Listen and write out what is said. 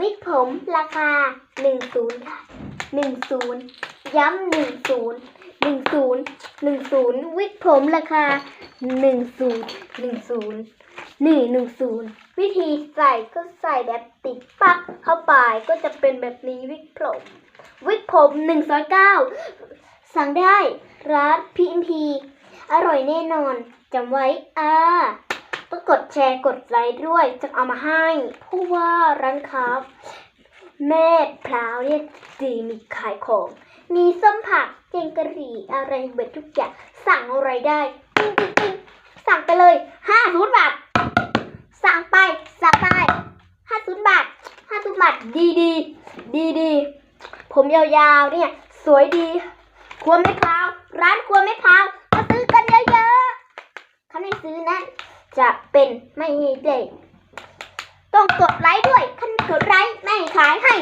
วิกผมราคา 10 ค่ะ 10 ย้ำ 10 10 10 วิกผมราคา 10 10นี่10 วิธีใส่ก็ใส่แบบติดปักเข้าไปก็จะเป็นแบบนี้วิกผม วิกผม1 0 9สั่งได้ร้านพีมพีอร่อยแน่นอนจำไว้อ่า ต้องกดแชร์กดไลค์ด้วยจะเอามาให้เพราะว่าร้านค้าแม่พราวเนี่ยดีมีขายของ มีส้มผักเจงกะหรี่อะไรเบิดทุกอย่างสั่งอะไรได้ปิ๊งปิ๊งปิ๊งสั่งไปเลยห้าศูนย์บาท สั่งไปสั่งไปห้าศูนย์บาทห้าศูนย์บาทดีดีดีดีผมยาวๆเนี่ยสวยดีครัวไม่พราวร้านครัวไม่พราวมาซื้อกันเยอะๆถ้าไม่ซื้อนั้น จะเป็นไม่เด้ต้องกดไลค์ด้วยคันกดไลค์ไม่ขายให้